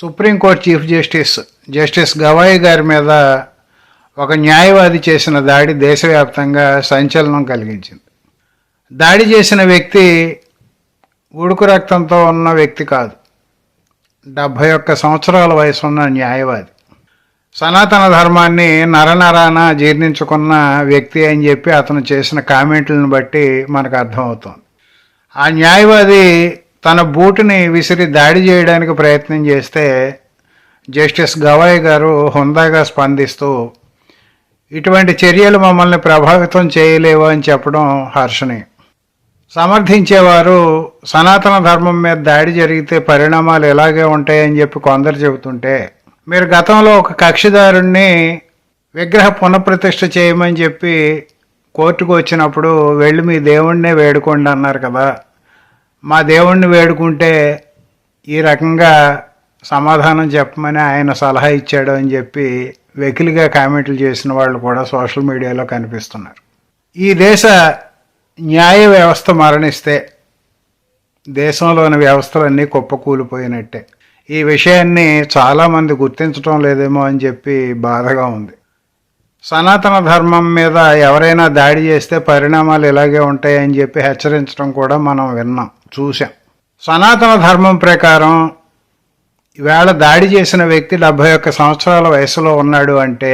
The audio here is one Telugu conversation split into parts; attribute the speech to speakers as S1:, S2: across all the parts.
S1: Supreme court chief justice justice Gavai గారి మీద ఒక న్యాయవాది చేసిన దాడి దేశవ్యాప్తంగా సంచలనం కలిగించింది. దాడి చేసిన వ్యక్తి ఉడుకు రక్తంతో ఉన్న వ్యక్తి కాదు. డెబ్భై ఒక్క సంవత్సరాల వయసు ఉన్న న్యాయవాది. సనాతన ధర్మాన్ని నరనరాన జీర్ణించుకున్న వ్యక్తి అని చెప్పి అతను చేసిన కామెంట్లను బట్టి మనకు అర్థమవుతోంది. ఆ న్యాయవాది తన బూటుని విసిరి దాడి చేయడానికి ప్రయత్నం చేస్తే జస్టిస్ గవాయ్ గారు హుందాగా స్పందిస్తూ ఇటువంటి చర్యలు మమ్మల్ని ప్రభావితం చేయలేవు అని చెప్పడం హర్షణి సమర్థించేవారు సనాతన ధర్మం మీద దాడి జరిగితే పరిణామాలు ఎలాగే ఉంటాయని చెప్పి కొందరు చెబుతుంటే మీరు గతంలో ఒక కక్షిదారుణ్ణి విగ్రహ పునఃప్రతిష్ఠ చేయమని చెప్పి కోర్టుకు వచ్చినప్పుడు వెళ్ళి మీ దేవుణ్ణే వేడుకోండి అన్నారు కదా. మా దేవుణ్ణి వేడుకుంటే ఈ రకంగా సమాధానం చెప్పమని ఆయన సలహా ఇచ్చాడు అని చెప్పి వెకిలిగా కామెంట్లు చేసిన వాళ్ళు కూడా సోషల్ మీడియాలో కనిపిస్తున్నారు. ఈ దేశ న్యాయ వ్యవస్థ మరణిస్తే దేశంలోని వ్యవస్థలన్నీ కుప్పకూలిపోయినట్టే. ఈ విషయాన్ని చాలామంది గుర్తించడం లేదేమో అని చెప్పి బాధగా ఉంది. సనాతన ధర్మం మీద ఎవరైనా దాడి చేస్తే పరిణామాలు ఇలాగే ఉంటాయని చెప్పి హెచ్చరించడం కూడా మనం విన్నాం. చూశాం. సనాతన ధర్మం ప్రకారం ఈవేళ దాడి చేసిన వ్యక్తి డెబ్భై ఒక్క సంవత్సరాల వయసులో ఉన్నాడు అంటే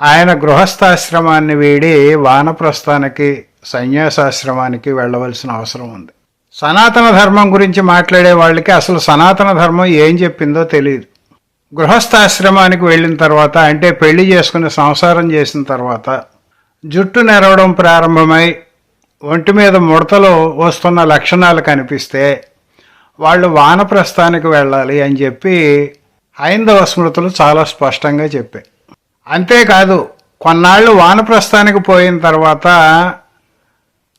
S1: ఆయన గృహస్థాశ్రమాన్ని వీడి వానప్రస్థానికి సన్యాసాశ్రమానికి వెళ్ళవలసిన అవసరం ఉంది. సనాతన ధర్మం గురించి మాట్లాడే వాళ్ళకి అసలు సనాతన ధర్మం ఏం చెప్పిందో తెలియదు గృహస్థాశ్రమానికి వెళ్ళిన తర్వాత అంటే పెళ్ళి చేసుకుని సంసారం చేసిన తర్వాత జుట్టు నెరవడం ప్రారంభమై ఒంటి మీద ముడతలు వస్తున్న లక్షణాలు కనిపిస్తే వాళ్ళు వానప్రస్థానికి వెళ్ళాలి అని చెప్పి హైందవ స్మృతులు చాలా స్పష్టంగా చెప్పాయి. అంతేకాదు కొన్నాళ్ళు వానప్రస్థానికి పోయిన తర్వాత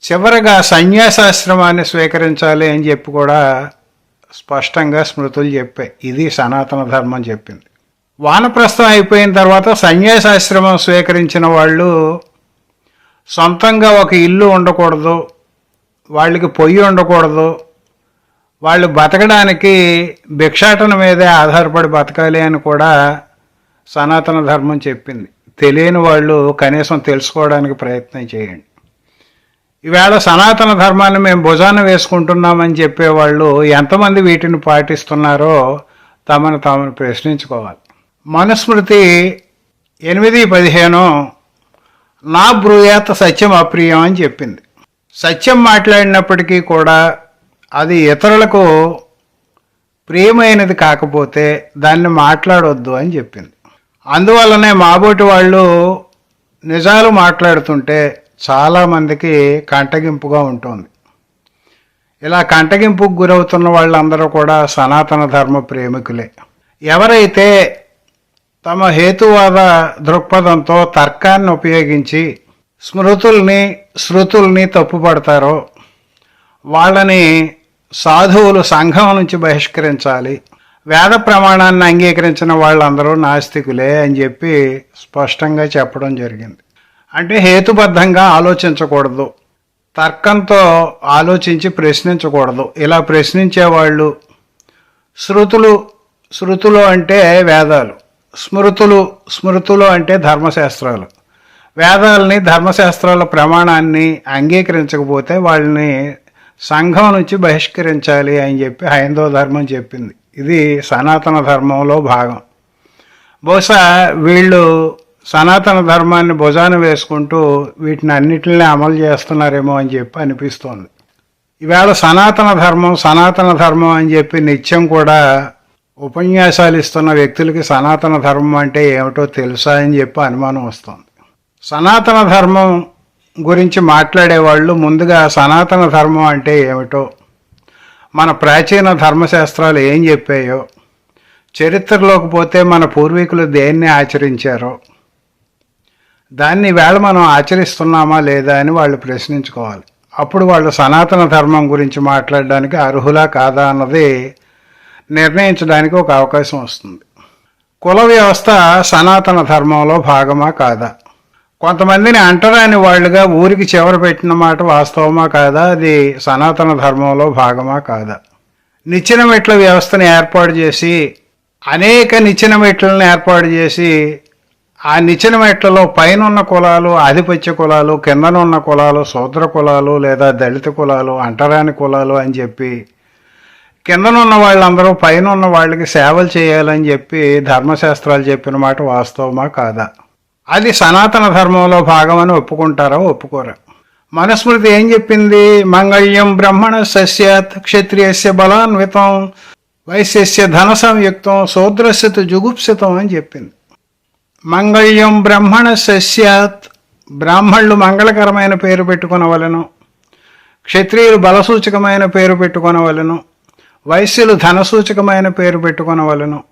S1: చివరగా సన్యాసాశ్రమాన్ని స్వీకరించాలి అని చెప్పి కూడా స్పష్టంగా స్మృతులు చెప్పాయి. ఇది సనాతన ధర్మం చెప్పింది. వానప్రస్థం అయిపోయిన తర్వాత సన్యాసాశ్రమం స్వీకరించిన వాళ్ళు సొంతంగా ఒక ఇల్లు ఉండకూడదు వాళ్ళకి పొయ్యి ఉండకూడదు వాళ్ళు బతకడానికి భిక్షాటన మీదే ఆధారపడి బతకాలి అని కూడా సనాతన ధర్మం చెప్పింది. తెలియని వాళ్ళు కనీసం తెలుసుకోవడానికి ప్రయత్నం చేయండి. ఈవేళ సనాతన ధర్మాన్ని మేము భుజాన వేసుకుంటున్నామని చెప్పేవాళ్ళు ఎంతమంది వీటిని పాటిస్తున్నారో తమను తాము ప్రశ్నించుకోవాలి. మనుస్మృతి ఎనిమిది పదిహేను నా బ్రూయాత సత్యం అప్రియం అని చెప్పింది. సత్యం మాట్లాడినప్పటికీ కూడా అది ఇతరులకు ప్రియమైనది కాకపోతే దాన్ని మాట్లాడొద్దు అని చెప్పింది. అందువల్లనే మాబోటి వాళ్ళు నిజాలు మాట్లాడుతుంటే చాలామందికి కంటగింపుగా ఉంటుంది. ఇలా కంటగింపుకు గురవుతున్న వాళ్ళందరూ కూడా సనాతన ధర్మ ప్రేమికులే. ఎవరైతే తమ హేతువాద దృక్పథంతో తర్కాన్ని ఉపయోగించి స్మృతుల్ని శృతుల్ని తప్పుపడతారో వాళ్ళని సాధువులు సంఘం నుంచి బహిష్కరించాలి. వేద ప్రమాణాన్ని అంగీకరించిన వాళ్ళందరూ నాస్తికులే అని చెప్పి స్పష్టంగా చెప్పడం జరిగింది. అంటే హేతుబద్ధంగా ఆలోచించకూడదు. తర్కంతో ఆలోచించి ప్రశ్నించకూడదు. ఇలా ప్రశ్నించే వాళ్ళు శృతులు శృతులు అంటే వేదాలు. స్మృతులు స్మృతులు అంటే ధర్మశాస్త్రాలు. వేదాలని ధర్మశాస్త్రాల ప్రమాణాన్ని అంగీకరించకపోతే వాళ్ళని సంఘం నుంచి బహిష్కరించాలి అని చెప్పి హైందవ ధర్మం చెప్పింది. ఇది సనాతన ధర్మంలో భాగం. బహుశా వీళ్ళు సనాతన ధర్మాన్ని భుజాన వేసుకుంటూ వీటిని అన్నిటిని అమలు చేస్తున్నారేమో అని చెప్పి అనిపిస్తోంది. ఈవేళ సనాతన ధర్మం సనాతన ధర్మం అని చెప్పి నిత్యం కూడా ఉపన్యాసాలు ఇస్తున్న వ్యక్తులకి సనాతన ధర్మం అంటే ఏమిటో తెలుసా అని చెప్పి అనుమానం వస్తుంది. సనాతన ధర్మం గురించి మాట్లాడే వాళ్ళు ముందుగా సనాతన ధర్మం అంటే ఏమిటో మన ప్రాచీన ధర్మశాస్త్రాలు ఏం చెప్పాయో చరిత్రలోకి పోతే మన పూర్వీకులు దేన్ని ఆచరించారో దాన్ని వేళ మనం ఆచరిస్తున్నామా లేదా అని వాళ్ళు ప్రశ్నించుకోవాలి. అప్పుడు వాళ్ళు సనాతన ధర్మం గురించి మాట్లాడడానికి అర్హులా కాదా అన్నది నిర్ణయించడానికి ఒక అవకాశం వస్తుంది. కుల వ్యవస్థ సనాతన ధర్మంలో భాగమా కాదా? కొంతమందిని అంటరాని వాళ్ళుగా ఊరికి చివర పెట్టిన మాట వాస్తవమా కాదా? అది సనాతన ధర్మంలో భాగమా కాదా? నిచ్చిన మెట్ల వ్యవస్థను ఏర్పాటు చేసి అనేక నిచ్చిన మెట్లను ఏర్పాటు చేసి ఆ నిచ్చిన మెట్లలో పైన ఉన్న కులాలు ఆధిపత్య కులాలు కిందనున్న కులాలు శూద్ర కులాలు లేదా దళిత కులాలు అంటరాని కులాలు అని చెప్పి కిందనున్న వాళ్ళందరూ పైన ఉన్న వాళ్ళకి సేవలు చేయాలని చెప్పి ధర్మశాస్త్రాలు చెప్పిన మాట వాస్తవమా కాదా? అది సనాతన ధర్మంలో భాగమని ఒప్పుకుంటారా? ఒప్పుకోరా. మనుస్మృతి ఏం చెప్పింది? మంగళ్యం బ్రహ్మణ సస్యాత్ క్షత్రియస్య బలాన్వితం వైశ్యస్య ధన సంయుక్తం శూద్రస్యతు జుగుప్సితం అని చెప్పింది. మంగళ్యం బ్రహ్మణ సస్యాత్ బ్రాహ్మణులు మంగళకరమైన పేరు పెట్టుకునవలను క్షత్రియులు బలసూచకమైన పేరు పెట్టుకునవలను వైశ్యులు ధనసూచకమైన పేరు పెట్టుకొనవలను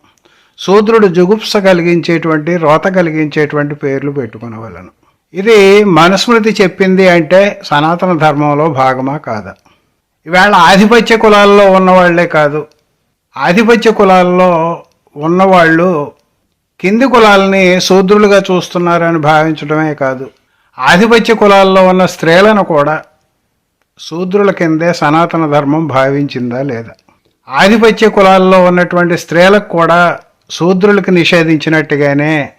S1: శూద్రుడు జుగుప్స కలిగించేటువంటి రోత కలిగించేటువంటి పేర్లు పెట్టుకొనవలను ఇది మనుస్మృతి చెప్పింది అంటే సనాతన ధర్మంలో భాగమా కాదా? ఇవాళ ఆధిపత్య కులాల్లో ఉన్నవాళ్ళే కాదు. ఆధిపత్య కులాల్లో ఉన్నవాళ్ళు కింది కులాలని శూద్రులుగా చూస్తున్నారని భావించడమే కాదు. ఆధిపత్య కులాల్లో ఉన్న స్త్రీలను కూడా శూద్రుల కిందే సనాతన ధర్మం భావించిందా లేదా? ఆధిపత్య కులాల్లో ఉన్నటువంటి స్త్రీలకు కూడా శూద్రులకు నిషేధించినట్టుగానే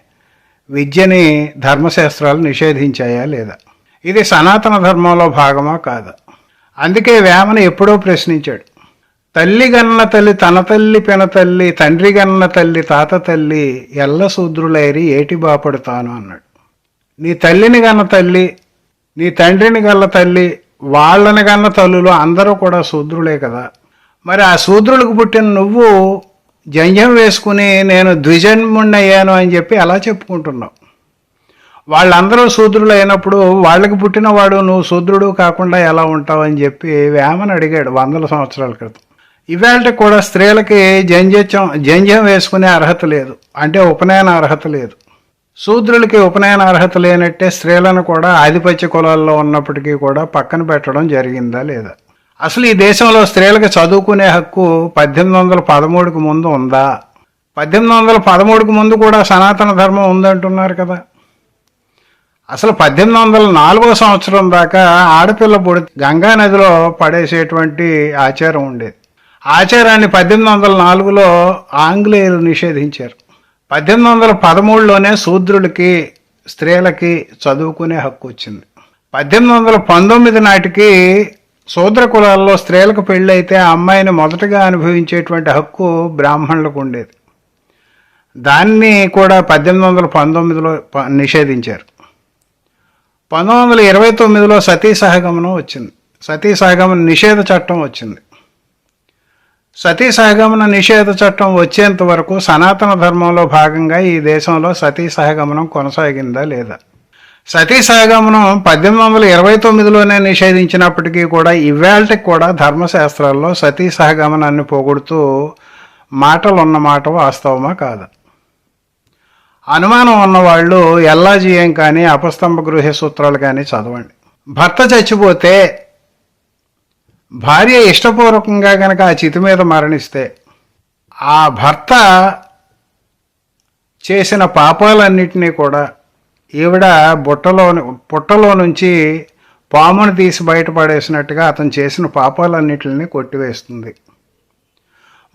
S1: విద్యని ధర్మశాస్త్రాలు నిషేధించాయా లేదా? ఇది సనాతన ధర్మంలో భాగమా కాదా? అందుకే వేమన ఎప్పుడో ప్రశ్నించాడు. తల్లి గన్న తల్లి తన తల్లి పిన తల్లి తండ్రి గన్న తల్లి తాత తల్లి ఎల్ల శూద్రులైరి ఏటి బాపడతాను అన్నాడు. నీ తల్లిని గన్న తల్లి నీ తండ్రిని గల్ల తల్లి వాళ్ళని గన్న తల్లులు అందరూ కూడా శూద్రులే కదా? మరి ఆ శూద్రులకు పుట్టిన నువ్వు జంజం వేసుకుని నేను ద్విజన్ముణ్ణయ్యాను అని చెప్పి అలా చెప్పుకుంటున్నావు. వాళ్ళందరూ శూద్రులు అయినప్పుడు వాళ్ళకి పుట్టినవాడు నువ్వు శూద్రుడు కాకుండా ఎలా ఉంటావు అని చెప్పి వేమని అడిగాడు వందల సంవత్సరాల క్రితం. ఇవాళ కూడా స్త్రీలకి జంజం జంజం వేసుకునే అర్హత లేదు. అంటే ఉపనయన అర్హత లేదు. శూద్రులకి ఉపనయన అర్హత లేనట్టే స్త్రీలను కూడా ఆధిపత్య కులాల్లో ఉన్నప్పటికీ కూడా పక్కన పెట్టడం జరిగిందా లేదా? అసలు ఈ దేశంలో స్త్రీలకు చదువుకునే హక్కు పద్దెనిమిది వందల పదమూడుకు ముందు ఉందా? పద్దెనిమిది వందల పదమూడుకు ముందు కూడా సనాతన ధర్మం ఉందంటున్నారు కదా. అసలు పద్దెనిమిది వందల నాలుగో సంవత్సరం దాకా ఆడపిల్ల పొడి గంగా నదిలో పడేసేటువంటి ఆచారం ఉండేది. ఆచారాన్ని పద్దెనిమిది వందల నాలుగులో ఆంగ్లేయులు నిషేధించారు. పద్దెనిమిది వందల పదమూడులోనే శూద్రులకి స్త్రీలకి చదువుకునే హక్కు వచ్చింది. పద్దెనిమిది వందల పంతొమ్మిది నాటికి శూద్ర కులాల్లో స్త్రీలకు పెళ్ళైతే ఆ అమ్మాయిని మొదటగా అనుభవించేటువంటి హక్కు బ్రాహ్మణులకు ఉండేది. దాన్ని కూడా పద్దెనిమిది వందల పంతొమ్మిదిలో ప- నిషేధించారు. పంతొమ్మిది వందల ఇరవై తొమ్మిదిలో సతీ సహగమనం వచ్చింది. సతీ సహగమన నిషేధ చట్టం వచ్చింది. సతీ సహగమన నిషేధ చట్టం వచ్చేంత వరకు సనాతన ధర్మంలో భాగంగా ఈ దేశంలో సతీ సహగమనం కొనసాగిందా లేదా? సతీ సహగమనం పద్దెనిమిది వందల ఇరవై తొమ్మిదిలోనే నిషేధించినప్పటికీ కూడా ఇవాళకి కూడా ధర్మశాస్త్రాల్లో సతీ సహగమనాన్ని పోగొడుతూ మాటలు ఉన్న మాట వాస్తవమా కాదా. అనుమానం ఉన్నవాళ్ళు ఎల్లాజీయం కానీ అపస్తంభ గృహ సూత్రాలు కానీ చదవండి. భర్త చచ్చిపోతే భార్య ఇష్టపూర్వకంగా కనుక ఆ చితి మీద మరణిస్తే ఆ భర్త చేసిన పాపాలన్నింటినీ కూడా ఈవిడ బుట్టలో పుట్టలో నుంచి పామును తీసి బయటపడేసినట్టుగా అతను చేసిన పాపాలన్నిటిని కొట్టివేస్తుంది.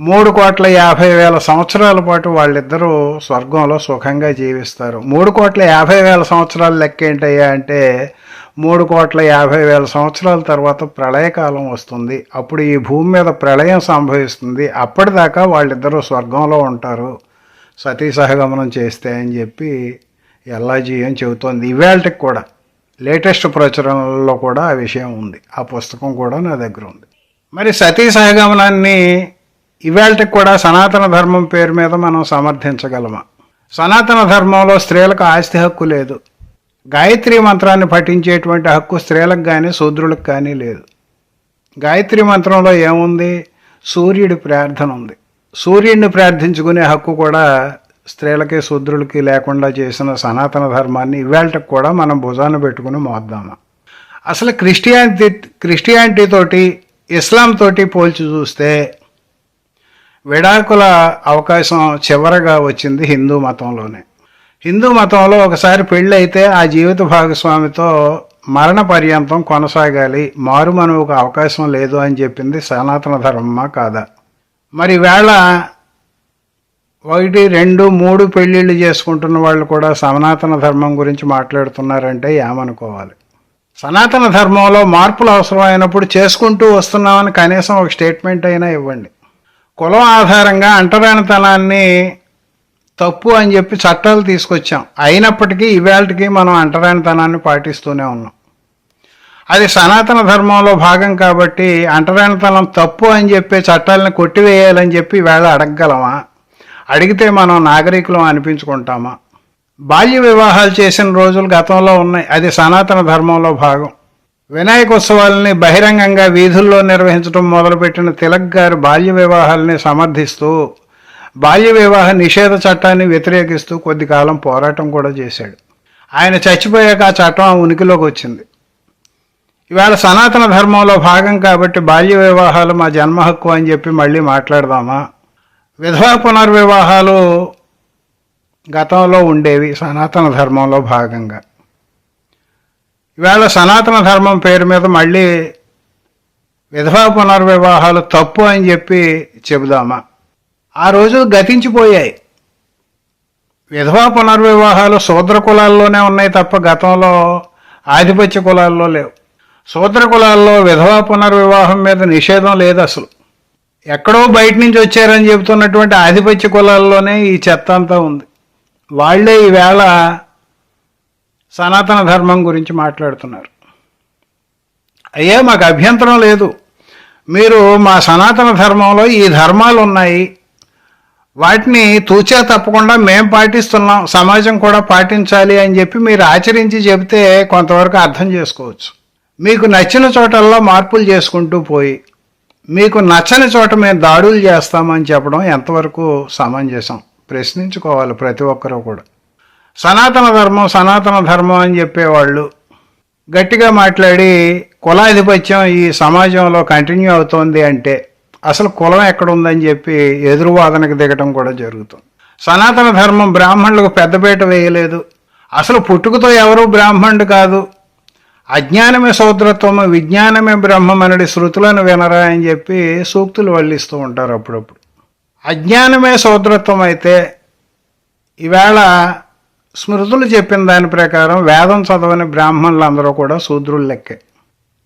S1: మూడు కోట్ల యాభై వేల సంవత్సరాల పాటు వాళ్ళిద్దరూ స్వర్గంలో సుఖంగా జీవిస్తారు. మూడు కోట్ల యాభై వేల సంవత్సరాలు లెక్క ఏంటయ్యా అంటే మూడు కోట్ల యాభై వేల సంవత్సరాల తర్వాత ప్రళయకాలం వస్తుంది. అప్పుడు ఈ భూమి మీద ప్రళయం సంభవిస్తుంది. అప్పటిదాకా వాళ్ళిద్దరూ స్వర్గంలో ఉంటారు. సతీ సహగమనం చేస్తే అని చెప్పి ఎల్లాజీ అని చెబుతోంది? ఇవాళకి కూడా లేటెస్ట్ ప్రచురణలో కూడా ఆ విషయం ఉంది. ఆ పుస్తకం కూడా నా దగ్గర ఉంది. మరి సతీ సహగమనాన్ని ఇవాళకి కూడా సనాతన ధర్మం పేరు మీద మనం సమర్థించగలమా? సనాతన ధర్మంలో స్త్రీలకు ఆస్తి హక్కు లేదు. గాయత్రి మంత్రాన్ని పఠించేటువంటి హక్కు స్త్రీలకు కానీ శూద్రులకు కానీ లేదు. గాయత్రి మంత్రంలో ఏముంది? సూర్యుడి ప్రార్థన ఉంది. సూర్యుడిని ప్రార్థించుకునే హక్కు కూడా స్త్రీలకి శూద్రులకి లేకుండా చేసిన సనాతన ధర్మాన్ని ఇవాళకి కూడా మనం భుజాన పెట్టుకుని మోద్దాము. అసలు క్రిస్టియానిటీ క్రిస్టియానిటీతోటి ఇస్లాం తోటి పోల్చి చూస్తే విడాకుల అవకాశం చివరగా వచ్చింది హిందూ మతంలోనే. హిందూ మతంలో ఒకసారి పెళ్ళి అయితే ఆ జీవిత భాగస్వామితో మరణ పర్యంతం కొనసాగాలి మారుమనువుకు అవకాశం లేదు అని చెప్పింది సనాతన ధర్మమా కాదా? మరి వేళ ఒకటి రెండు మూడు పెళ్ళిళ్ళు చేసుకుంటున్న వాళ్ళు కూడా సనాతన ధర్మం గురించి మాట్లాడుతున్నారంటే ఏమనుకోవాలి? సనాతన ధర్మంలో మార్పులు అవసరమైనప్పుడు చేసుకుంటూ వస్తున్నామని కనీసం ఒక స్టేట్మెంట్ అయినా ఇవ్వండి. కులం ఆధారంగా అంటరానితనాన్ని తప్పు అని చెప్పి చట్టాలు తీసుకొచ్చాం. అయినప్పటికీ ఇవాళకి మనం అంటరానితనాన్ని పాటిస్తూనే ఉన్నాం. అది సనాతన ధర్మంలో భాగం కాబట్టి అంటరానితనం తప్పు అని చెప్పే చట్టాలను కొట్టివేయాలని చెప్పి ఇవాళ అడగగలమా? అడిగితే మనం నాగరికులం అనిపించుకుంటామా? బాల్య వివాహాలు చేసిన రోజులు గతంలో ఉన్నాయి. అది సనాతన ధర్మంలో భాగం. వినాయక ఉత్సవాలని బహిరంగంగా వీధుల్లో నిర్వహించడం మొదలుపెట్టిన తిలక్ గారు బాల్య వివాహాలని సమర్థిస్తూ బాల్య వివాహ నిషేధ చట్టాన్ని వ్యతిరేకిస్తూ కొద్ది కాలం పోరాటం కూడా చేశాడు. ఆయన చచ్చిపోయాక ఆ చట్టం ఉనికిలోకి వచ్చింది. ఇవాళ సనాతన ధర్మంలో భాగం కాబట్టి బాల్య వివాహాలు మా జన్మ హక్కు అని చెప్పి మళ్ళీ మాట్లాడదామా? విధవా పునర్వివాహాలు గతంలో ఉండేవి సనాతన ధర్మంలో భాగంగా. ఇవాళ సనాతన ధర్మం పేరు మీద మళ్ళీ విధవా పునర్వివాహాలు తప్పు అని చెప్పి చెబుదామా? ఆ రోజు గతించిపోయాయి. విధవా పునర్వివాహాలు శూద్ర కులాల్లోనే ఉన్నాయి తప్ప గతంలో ఆధిపత్య కులాల్లో లేవు. శూద్ర కులాల్లో విధవా పునర్వివాహం మీద నిషేధం లేదు అసలు. ఎక్కడో బయట నుంచి వచ్చారని చెబుతున్నటువంటి ఆధిపత్య కులాల్లోనే ఈ చెత్త అంతా ఉంది. వాళ్ళే ఈవేళ సనాతన ధర్మం గురించి మాట్లాడుతున్నారు. అయ్యా మాకు అభ్యంతరం లేదు. మీరు మా సనాతన ధర్మంలో ఈ ధర్మాలు ఉన్నాయి. వాటిని తూచా తప్పకుండా మేం పాటిస్తున్నాం. సమాజం కూడా పాటించాలి అని చెప్పి మీరు ఆచరించి చెబితే కొంతవరకు అర్థం చేసుకోవచ్చు. మీకు నచ్చిన చోటల్లో మార్పులు చేసుకుంటూ పోయి మీకు నచ్చని చోట మేము దాడులు చేస్తామని చెప్పడం ఎంతవరకు సమంజసం? ప్రశ్నించుకోవాలి ప్రతి ఒక్కరూ కూడా. సనాతన ధర్మం సనాతన ధర్మం అని చెప్పేవాళ్ళు గట్టిగా మాట్లాడి కులాధిపత్యం ఈ సమాజంలో కంటిన్యూ అవుతోంది అంటే అసలు కులం ఎక్కడ ఉందని చెప్పి ఎదురువాదనకు దిగటం కూడా జరుగుతుంది. సనాతన ధర్మం బ్రాహ్మణులకు పెద్దపీట వేయలేదు. అసలు పుట్టుకతో ఎవరు బ్రాహ్మణుడు కాదు. అజ్ఞానమే సౌద్రత్వము విజ్ఞానమే బ్రహ్మమనడి శృతులను వినరా అని చెప్పి సూక్తులు వల్లిస్తూ ఉంటారు అప్పుడప్పుడు. అజ్ఞానమే సౌద్రత్వం అయితే ఈవేళ స్మృతులు చెప్పిన దాని ప్రకారం వేదం చదవని బ్రాహ్మణులందరూ కూడా శూద్రులు లెక్కే.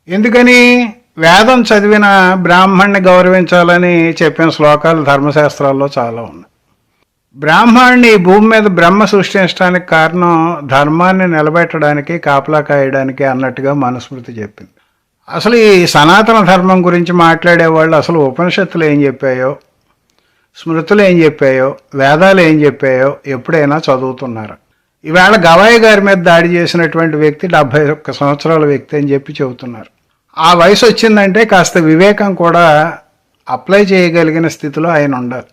S1: ఎందుకని? వేదం చదివిన బ్రాహ్మణ్ణి గౌరవించాలని చెప్పిన శ్లోకాలు ధర్మశాస్త్రాల్లో చాలా ఉన్నాయి. బ్రాహ్మణ్ణి ఈ భూమి మీద బ్రహ్మ సృష్టించడానికి కారణం ధర్మాన్ని నిలబెట్టడానికి కాపలా కాయడానికి అన్నట్టుగా మనుస్మృతి చెప్పింది. అసలు ఈ సనాతన ధర్మం గురించి మాట్లాడేవాళ్ళు అసలు ఉపనిషత్తులు ఏం చెప్పాయో స్మృతులు ఏం చెప్పాయో వేదాలు ఏం చెప్పాయో ఎప్పుడైనా చదువుతున్నారు? ఈవేళ గవాయి గారి మీద దాడి చేసినటువంటి వ్యక్తి డెబ్భై ఒక్క సంవత్సరాల వ్యక్తి అని చెప్పి చెబుతున్నారు. ఆ వయసు వచ్చిందంటే కాస్త వివేకం కూడా అప్లై చేయగలిగిన స్థితిలో ఆయన ఉండాలి.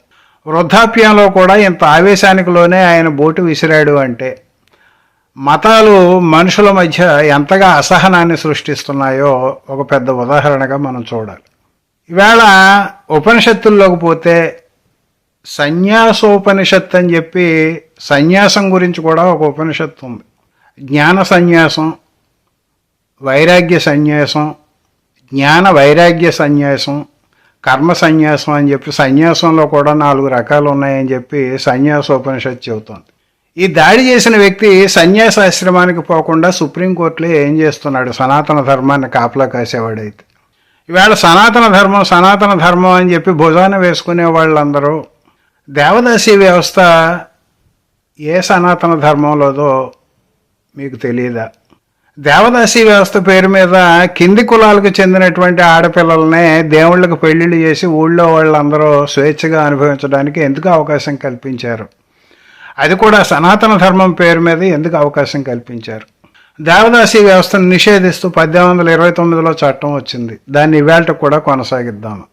S1: వృద్ధాప్యంలో కూడా ఇంత ఆవేశానికి లోనే ఆయన బోటు విసిరాడు అంటే మతాలు మనుషుల మధ్య ఎంతగా అసహనాన్ని సృష్టిస్తున్నాయో ఒక పెద్ద ఉదాహరణగా మనం చూడాలి. ఈవేళ ఉపనిషత్తుల్లోకి పోతే సన్యాసోపనిషత్తు అని చెప్పి సన్యాసం గురించి కూడా ఒక ఉపనిషత్తు ఉంది. జ్ఞాన సన్యాసం వైరాగ్య సన్యాసం జ్ఞాన వైరాగ్య సన్యాసం కర్మ సన్యాసం అని చెప్పి సన్యాసంలో కూడా నాలుగు రకాలు ఉన్నాయని చెప్పి సన్యాసోపనిషత్తు చెబుతోంది. ఈ దాడి చేసిన వ్యక్తి సన్యాసాశ్రమానికి పోకుండా సుప్రీంకోర్టులో ఏం చేస్తున్నాడు? సనాతన ధర్మాన్ని కాపలా కాసేవాడైతే. ఇవాళ సనాతన ధర్మం సనాతన ధర్మం అని చెప్పి భుజాన వేసుకునే వాళ్ళందరూ దేవదాసి వ్యవస్థ ఏ సనాతన ధర్మంలోదో మీకు తెలియదా దేవదాసి వ్యవస్థ పేరు మీద కింది కులాలకు చెందినటువంటి ఆడపిల్లలనే దేవుళ్ళకు పెళ్ళిళ్ళు చేసి ఊళ్ళో వాళ్ళందరూ స్వేచ్ఛగా అనుభవించడానికి ఎందుకు అవకాశం కల్పించారు? అది కూడా సనాతన ధర్మం పేరు మీద ఎందుకు అవకాశం కల్పించారు? దేవదాసి వ్యవస్థను నిషేధిస్తూ పద్దెనిమిది వందల ఇరవై తొమ్మిదిలో చట్టం వచ్చింది. దాన్ని ఇవాళ కూడా కొనసాగిద్దాము.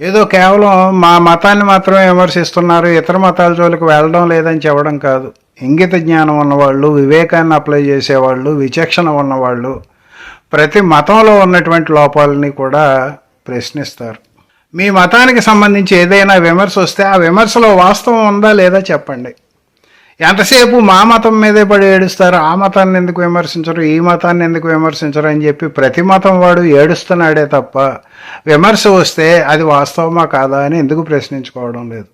S1: ఏదో కేవలం మా మతాన్ని మాత్రమే విమర్శిస్తున్నారు ఇతర మతాల జోలికి వెళ్ళడం లేదని చెప్పడం కాదు. ఇంగిత జ్ఞానం ఉన్నవాళ్ళు వివేకాన్ని అప్లై చేసేవాళ్ళు విచక్షణ ఉన్నవాళ్ళు ప్రతి మతంలో ఉన్నటువంటి లోపాలని కూడా ప్రశ్నిస్తారు. మీ మతానికి సంబంధించి ఏదైనా విమర్శ వస్తే ఆ విమర్శలో వాస్తవం ఉందా లేదా చెప్పండి. ఎంతసేపు మా మతం మీదే పడి ఏడుస్తారు ఆ మతాన్ని ఎందుకు విమర్శించరు ఈ మతాన్ని ఎందుకు విమర్శించరు అని చెప్పి ప్రతి మతం వాడు ఏడుస్తున్నాడే తప్ప విమర్శ వస్తే అది వాస్తవమా కాదా అని ఎందుకు ప్రశ్నించుకోవడం లేదు.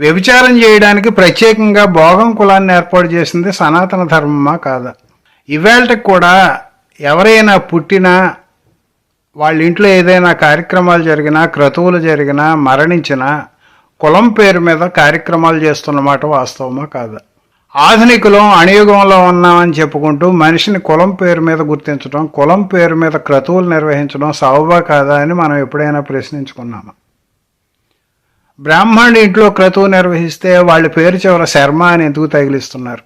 S1: వ్యభిచారం చేయడానికి ప్రత్యేకంగా భోగం కులాన్ని ఏర్పాటు చేసింది సనాతన ధర్మమా కాదా? ఇవాళకి కూడా ఎవరైనా పుట్టినా వాళ్ళ ఇంట్లో ఏదైనా కార్యక్రమాలు జరిగినా క్రతువులు జరిగినా మరణించినా కులం పేరు మీద కార్యక్రమాలు చేస్తున్నమాట వాస్తవమా కాదా? ఆధునికులం అణయుగంలో ఉన్నామని చెప్పుకుంటూ మనిషిని కులం పేరు మీద గుర్తించడం కులం పేరు మీద క్రతువులు నిర్వహించడం సవబా కాదా అని మనం ఎప్పుడైనా ప్రశ్నించుకున్నాము? బ్రాహ్మణుడి ఇంట్లో క్రతువు నిర్వహిస్తే వాళ్ళ పేరు చివర శర్మ అని ఎందుకు తగిలిస్తున్నారు?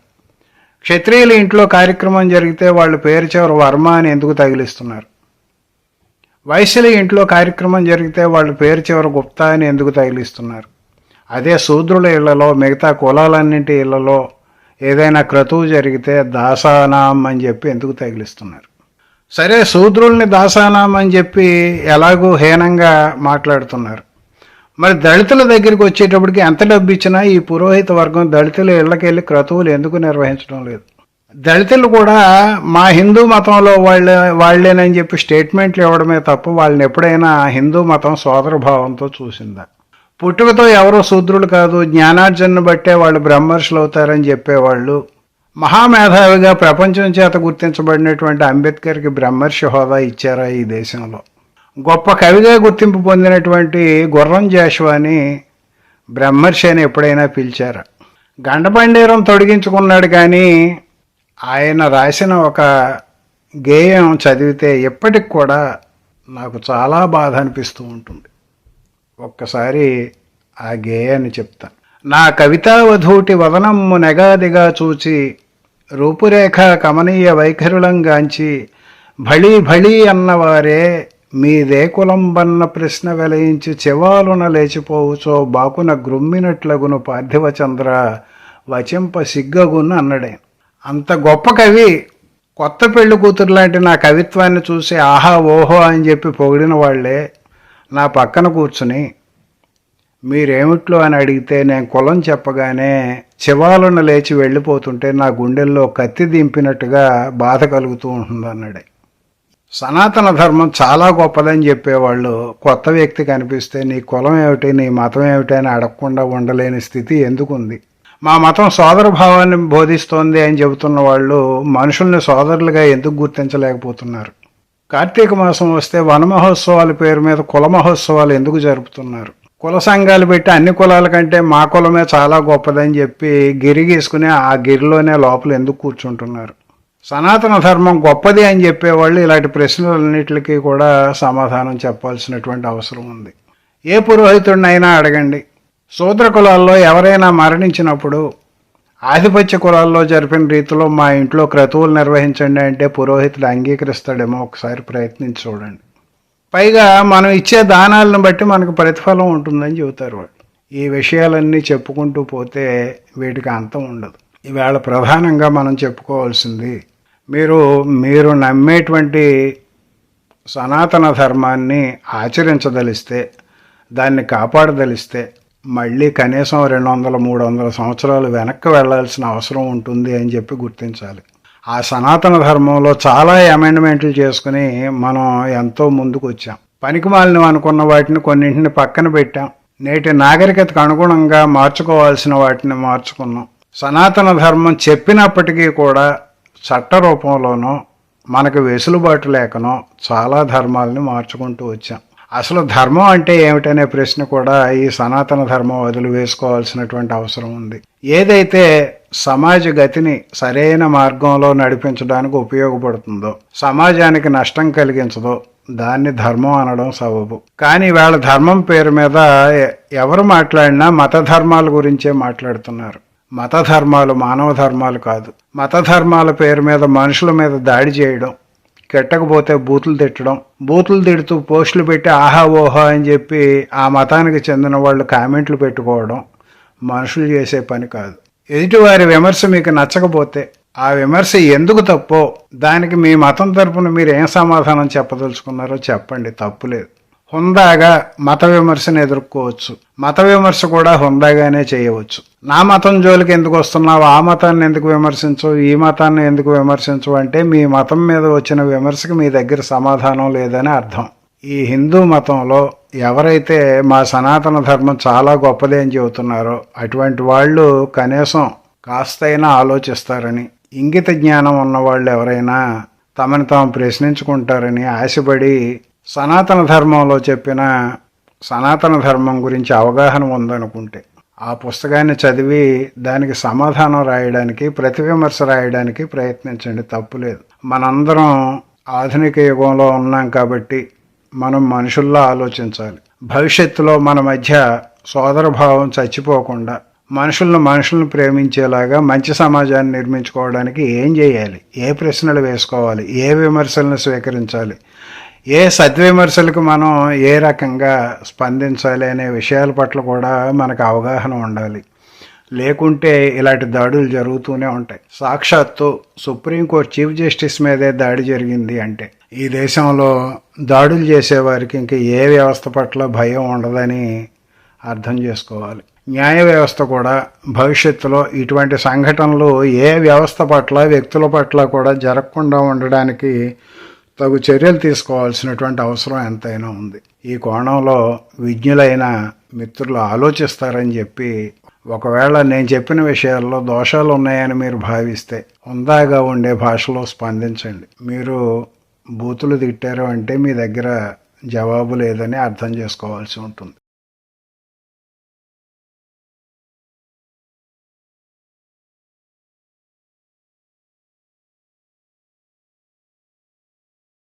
S1: క్షత్రియుల ఇంట్లో కార్యక్రమం జరిగితే వాళ్ళ పేరు చివర వర్మ అని ఎందుకు తగిలిస్తున్నారు? వైశ్యుల ఇంట్లో కార్యక్రమం జరిగితే వాళ్ళ పేరు చివర గుప్తా అని ఎందుకు తగిలిస్తున్నారు? అదే శూద్రుల ఇళ్ళలో మిగతా కులాలన్నింటి ఇళ్ళలో ఏదైనా క్రతువు జరిగితే దాసానాం అని చెప్పి ఎందుకు తగిలిస్తున్నారు? సరే శూద్రుల్ని దాసానాం అని చెప్పి ఎలాగూ హీనంగా మాట్లాడుతున్నారు. మరి దళితుల దగ్గరికి వచ్చేటప్పటికి ఎంత డబ్బు ఇచ్చినా ఈ పురోహిత వర్గం దళితుల ఇళ్ళకెళ్ళి క్రతువులు ఎందుకు నిర్వహించడం లేదు. దళితులు కూడా మా హిందూ మతంలో వాళ్ళే వాళ్ళేనని చెప్పి స్టేట్మెంట్లు ఇవ్వడమే తప్ప వాళ్ళని ఎప్పుడైనా హిందూ మతం సోదరభావంతో చూసిందా? పుట్టుకతో ఎవరో శూద్రులు కాదు జ్ఞానార్జనను బట్టే వాళ్ళు బ్రహ్మర్షులు అవుతారని చెప్పేవాళ్ళు. మహామేధావిగా ప్రపంచం చేత గుర్తించబడినటువంటి అంబేద్కర్కి బ్రహ్మర్షి హోదా ఇచ్చారా ఈ దేశంలో? గొప్ప కవిగా గుర్తింపు పొందినటువంటి గుర్రం జాషువాని బ్రహ్మర్షి అని ఎప్పుడైనా పిలిచారా. గండపండేరం తొడిగించుకున్నాడు కానీ ఆయన రాసిన ఒక గేయం చదివితే ఇప్పటికి కూడా నాకు చాలా బాధ అనిపిస్తూ ఉంటుంది. ఒక్కసారి ఆ గేయాన్ని చెప్తాను. నా కవితావధూటి వదనమ్ము నెగాదిగా చూచి రూపురేఖ కమనీయ వైఖరులంగాంచి భళీ భళీ అన్నవారే మీదే కులంబన్న ప్రశ్న వెలయించి చెవాలున లేచిపోవుచో బాకున గ్రుమ్మినట్లగును పార్థివచంద్ర వచింప సిగ్గగును అన్నడే. అంత గొప్ప కవి కొత్త పెళ్ళి కూతురు లాంటి నా కవిత్వాన్ని చూసి ఆహా ఓహో అని చెప్పి పొగిడిన వాళ్ళే నా పక్కన కూర్చుని మీరేమిట్లో అని అడిగితే నేను కులం చెప్పగానే చివాలున లేచి వెళ్ళిపోతుంటే నా గుండెల్లో కత్తి దింపినట్టుగా బాధ కలుగుతూ ఉంటుంది అన్నాడే సనాతన ధర్మం చాలా గొప్పదని చెప్పేవాళ్ళు. కొత్త వ్యక్తి కనిపిస్తే నీ కులం ఏమిటి నీ మతం ఏమిటి అని అడగకుండా ఉండలేని స్థితి ఎందుకుంది? మా మతం సోదర భావాన్ని బోధిస్తోంది అని చెబుతున్న వాళ్ళు మనుషుల్ని సోదరులుగా ఎందుకు గుర్తించలేకపోతున్నారు? కార్తీక మాసం వస్తే వన మహోత్సవాల పేరు మీద కుల మహోత్సవాలు ఎందుకు జరుపుతున్నారు? కుల సంఘాలు పెట్టి అన్ని కులాల కంటే మా కులమే చాలా గొప్పదని చెప్పి గిరి గీసుకుని ఆ గిరిలోనే లోపల ఎందుకు కూర్చుంటున్నారు? సనాతన ధర్మం గొప్పది అని చెప్పేవాళ్ళు ఇలాంటి ప్రశ్నలన్నిటికీ కూడా సమాధానం చెప్పాల్సినటువంటి అవసరం ఉంది. ఏ పురోహితుడినైనా అడగండి. శూద్ర కులాల్లో ఎవరైనా మరణించినప్పుడు ఆధిపత్య కులాల్లో జరిపిన రీతిలో మా ఇంట్లో క్రతువులు నిర్వహించండి అంటే పురోహితుడు అంగీకరిస్తాడేమో ఒకసారి ప్రయత్నించి చూడండి. పైగా మనం ఇచ్చే దానాలను బట్టి మనకు ప్రతిఫలం ఉంటుందని చెబుతారు వాళ్ళు. ఈ విషయాలన్నీ చెప్పుకుంటూ పోతే వీటికి అంతం ఉండదు. ఈవేళ ప్రధానంగా మనం చెప్పుకోవాల్సింది మీరు మీరు నమ్మేటువంటి సనాతన ధర్మాన్ని ఆచరించదలిస్తే దాన్ని కాపాడదలిస్తే మళ్ళీ కనీసం రెండు వందల మూడు వందల సంవత్సరాలు వెనక్కి వెళ్ళాల్సిన అవసరం ఉంటుంది అని చెప్పి గుర్తించాలి. ఆ సనాతన ధర్మంలో చాలా అమెండ్మెంట్లు చేసుకుని మనం ఎంతో ముందుకు వచ్చాం పనికిమాలిన అనుకున్న వాటిని కొన్నింటిని పక్కన పెట్టాం. నేటి నాగరికతకు అనుగుణంగా మార్చుకోవాల్సిన వాటిని మార్చుకున్నాం. సనాతన ధర్మం చెప్పినప్పటికీ కూడా చట్ట రూపంలోనో మనకు వెసులుబాటు లేకనో చాలా ధర్మాలని మార్చుకుంటూ వచ్చాం. అసలు ధర్మం అంటే ఏమిటనే ప్రశ్న కూడా ఈ సనాతన ధర్మం వదిలి వేసుకోవాల్సినటువంటి అవసరం ఉంది. ఏదైతే సమాజ గతిని సరైన మార్గంలో నడిపించడానికి ఉపయోగపడుతుందో సమాజానికి నష్టం కలిగించదో దాన్ని ధర్మం అనడం సబబు. కానీ వాళ్ళ ధర్మం పేరు మీద ఎవరు మాట్లాడినా మత ధర్మాల గురించే మాట్లాడుతున్నారు. మత ధర్మాలు మానవ ధర్మాలు కాదు. మత ధర్మాల పేరు మీద మనుషుల మీద దాడి చేయడం కెట్టకపోతే బూతులు తిట్టడం బూతులు తిడుతూ పోస్టులు పెట్టి ఆహా ఓహా అని చెప్పి ఆ మతానికి చెందిన వాళ్ళు కామెంట్లు పెట్టుకోవడం మనుషులు చేసే పని కాదు. ఎదుటివారి విమర్శ మీకు నచ్చకపోతే ఆ విమర్శ ఎందుకు తప్పో దానికి మీ మతం తరపున మీరు ఏం సమాధానం చెప్పదలుచుకున్నారో చెప్పండి తప్పులేదు హుందాగా మత విమర్శను ఎదుర్కోవచ్చు. మత విమర్శ కూడా హుందాగానే చేయవచ్చు. నా మతం జోలికి ఎందుకు వస్తున్నావు? ఆ మతాన్ని ఎందుకు విమర్శించు ఈ మతాన్ని ఎందుకు విమర్శించు అంటే మీ మతం మీద వచ్చిన విమర్శకు మీ దగ్గర సమాధానం లేదని అర్థం. ఈ హిందూ మతంలో ఎవరైతే మా సనాతన ధర్మం చాలా గొప్పది అని చెబుతున్నారో అటువంటి వాళ్ళు కనీసం కాస్తైనా ఆలోచిస్తారని ఇంగిత జ్ఞానం ఉన్న వాళ్ళు ఎవరైనా తమను తాము ప్రశ్నించుకుంటారని ఆశపడి సనాతన ధర్మంలో చెప్పిన సనాతన ధర్మం గురించి అవగాహన ఉందనుకుంటే ఆ పుస్తకాన్ని చదివి దానికి సమాధానం రాయడానికి ప్రతి విమర్శ రాయడానికి ప్రయత్నించండి తప్పులేదు మనందరం ఆధునిక యుగంలో ఉన్నాం కాబట్టి మనం మనుషుల్లో ఆలోచించాలి. భవిష్యత్తులో మన మధ్య సోదరభావం చచ్చిపోకుండా మనుషులను మనుషులను ప్రేమించేలాగా మంచి సమాజాన్ని నిర్మించుకోవడానికి ఏం చేయాలి? ఏ ప్రశ్నలు వేసుకోవాలి? ఏ విమర్శలను స్వీకరించాలి? ఏ సద్విమర్శలకు మనం ఏ రకంగా స్పందించాలి అనే విషయాల పట్ల కూడా మనకు అవగాహన ఉండాలి. లేకుంటే ఇలాంటి దాడులు జరుగుతూనే ఉంటాయి. సాక్షాత్తు సుప్రీంకోర్టు చీఫ్ జస్టిస్ మీదే దాడి జరిగింది అంటే ఈ దేశంలో దాడులు చేసేవారికి ఇంక ఏ వ్యవస్థ పట్ల భయం ఉండదని అర్థం చేసుకోవాలి. న్యాయ వ్యవస్థ కూడా భవిష్యత్తులో ఇటువంటి సంఘటనలు ఏ వ్యవస్థ పట్ల వ్యక్తుల పట్ల కూడా జరగకుండా ఉండడానికి తగు చర్యలు తీసుకోవాల్సినటువంటి అవసరం ఎంతైనా ఉంది. ఈ కోణంలో విజ్ఞులైన మిత్రులు ఆలోచిస్తారని చెప్పి ఒకవేళ నేను చెప్పిన విషయాల్లో దోషాలు ఉన్నాయని మీరు భావిస్తే ఉందాగా ఉండే భాషలో స్పందించండి. మీరు బూతులు తిట్టారు అంటే మీ దగ్గర జవాబు లేదని అర్థం చేసుకోవాల్సి ఉంటుంది.